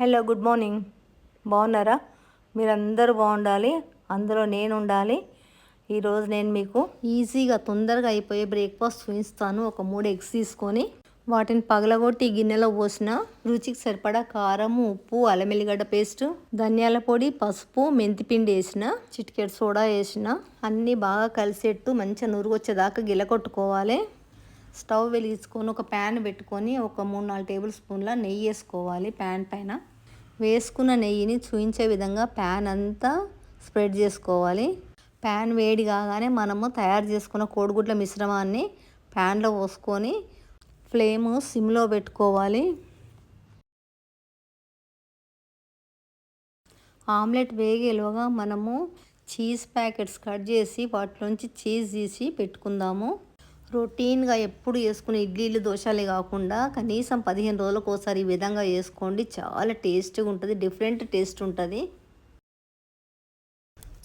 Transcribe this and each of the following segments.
Hello good morning. బాగున్నారా? మీరందరూ బాగుండాలి. అందులో నేను ఉండాలి ఈరోజు నేను మీకు ఈజీగా తొందరగా అయిపోయే బ్రేక్ఫాస్ట్ చూపిస్తాను. ఒక మూడు ఎగ్స్ తీసుకొని వాటిని పగలగొట్టి గిన్నెలో పోసిన రుచికి సరిపడా కారం ఉప్పు అల్లం ఎల్లిగడ్డ పేస్ట్ ధనియాల పొడి పసుపు మెంతిపిండి వేసిన చిటికెట్ సోడా వేసిన అన్నీ బాగా కలిసేట్టు మంచిగా నురుగు వచ్చేదాకా గిలకొట్టుకోవాలి స్టవ్ వెలిగించుకొని ఒక ప్యాన్ పెట్టుకొని ఒక మూడు నాలుగు టేబుల్ స్పూన్ల నెయ్యి వేసుకోవాలి ప్యాన్ పైన. వేసుకున్న నెయ్యిని చూయించే విధంగా ప్యాన్ అంతా స్ప్రెడ్ చేసుకోవాలి. ప్యాన్ వేడి కాగానే మనము తయారు చేసుకున్న కోడిగుడ్ల మిశ్రమాన్ని ప్యాన్లో పోసుకొని ఫ్లేమ్ సిమ్లో పెట్టుకోవాలి. ఆమ్లెట్ వేగేలోగా మనము చీజ్ ప్యాకెట్స్ కట్ చేసి వాటిలోంచి చీజ్ తీసి పెట్టుకుందాము. రొటీన్గా ఎప్పుడు వేసుకునే ఇడ్లీలు దోశలే కాకుండా కనీసం పదిహేను రోజులకు ఒకసారి ఈ విధంగా వేసుకోండి చాలా టేస్ట్గా ఉంటుంది డిఫరెంట్ టేస్ట్ ఉంటుంది.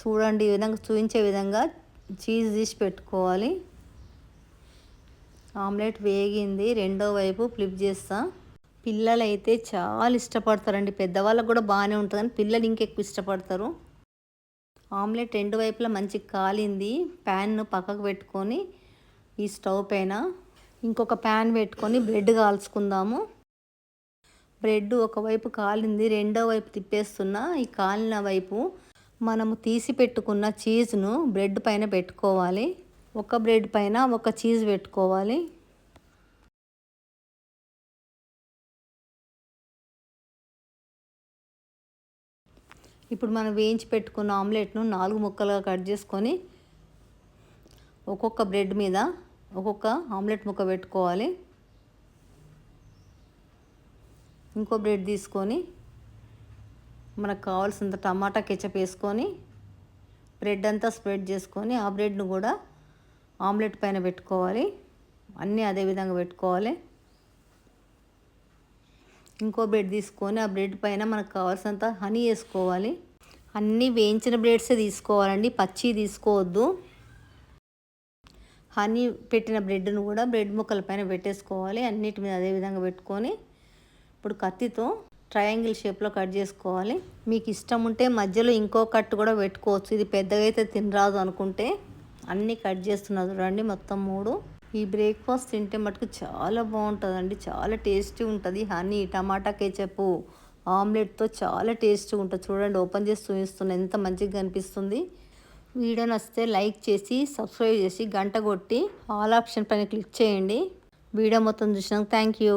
చూడండి ఈ విధంగా చూపించే విధంగా చీజ్ తీసి పెట్టుకోవాలి. ఆమ్లెట్ వేగింది రెండో వైపు ఫ్లిప్ చేస్తా. పిల్లలు అయితే చాలా ఇష్టపడతారండి పెద్దవాళ్ళకు కూడా బాగానే ఉంటుంది కానీ పిల్లలు ఇంకెక్కువ ఇష్టపడతారు. ఆమ్లెట్ రెండు వైపులా మంచిగా కాలింది ప్యాన్ను పక్కకు పెట్టుకొని ఈ స్టవ్ పైన ఇంకొక ప్యాన్ పెట్టుకొని బ్రెడ్ కాల్చుకుందాము. బ్రెడ్ ఒకవైపు కాలింది రెండో వైపు తిప్పేస్తున్నా. ఈ కాలిన వైపు మనము తీసి పెట్టుకున్న చీజ్ను బ్రెడ్ పైన పెట్టుకోవాలి. ఒక బ్రెడ్ పైన ఒక చీజ్ పెట్టుకోవాలి. ఇప్పుడు మనం వేయించి పెట్టుకున్న ఆమ్లెట్ను నాలుగు ముక్కలుగా కట్ చేసుకొని ఒక్కొక్క బ్రెడ్ మీద ఒక్కొక్క ఆమ్లెట్ ముక్క పెట్టుకోవాలి. ఇంకో బ్రెడ్ తీసుకొని మనకు కావాల్సినంత టమాటా కెచప్ వేసుకొని బ్రెడ్ అంతా స్ప్రెడ్ చేసుకొని ఆ బ్రెడ్ను కూడా ఆమ్లెట్ పైన పెట్టుకోవాలి. అన్నీ అదే విధంగా పెట్టుకోవాలి. ఇంకో బ్రెడ్ తీసుకొని ఆ బ్రెడ్ పైన మనకు కావాల్సినంత హనీ వేసుకోవాలి. అన్నీ వేయించిన బ్రెడ్సే తీసుకోవాలండి. పచ్చి తీసుకోవద్దు. హనీ పెట్టిన బ్రెడ్ను కూడా బ్రెడ్ ముక్కల పైన పెట్టేసుకోవాలి. అన్నిటి మీద అదే విధంగా పెట్టుకొని ఇప్పుడు కత్తితో ట్రయాంగిల్ షేప్లో కట్ చేసుకోవాలి. మీకు ఇష్టం ఉంటే మధ్యలో ఇంకో కట్ కూడా పెట్టుకోవచ్చు. ఇది పెద్దగా అయితే తినరాదు అనుకుంటే. అన్నీ కట్ చేస్తున్నారు చూడండి మొత్తం మూడు. ఈ బ్రేక్ఫాస్ట్ తింటే మటుకు చాలా బాగుంటుందండి. చాలా టేస్టీ ఉంటుంది. హనీ టమాటా కేచప్ ఆమ్లెట్తో చాలా టేస్టీగా ఉంటుంది. చూడండి ఓపెన్ చేసి చూపిస్తున్నా. ఎంత మంచిగా కనిపిస్తుంది. వీడియో నచ్చితే లైక్ చేసి సబ్స్క్రైబ్ చేసి గంట కొట్టి ఆల్ ఆప్షన్ పైన క్లిక్ చేయండి. వీడియో మొత్తం చూసినాక థ్యాంక్ యూ.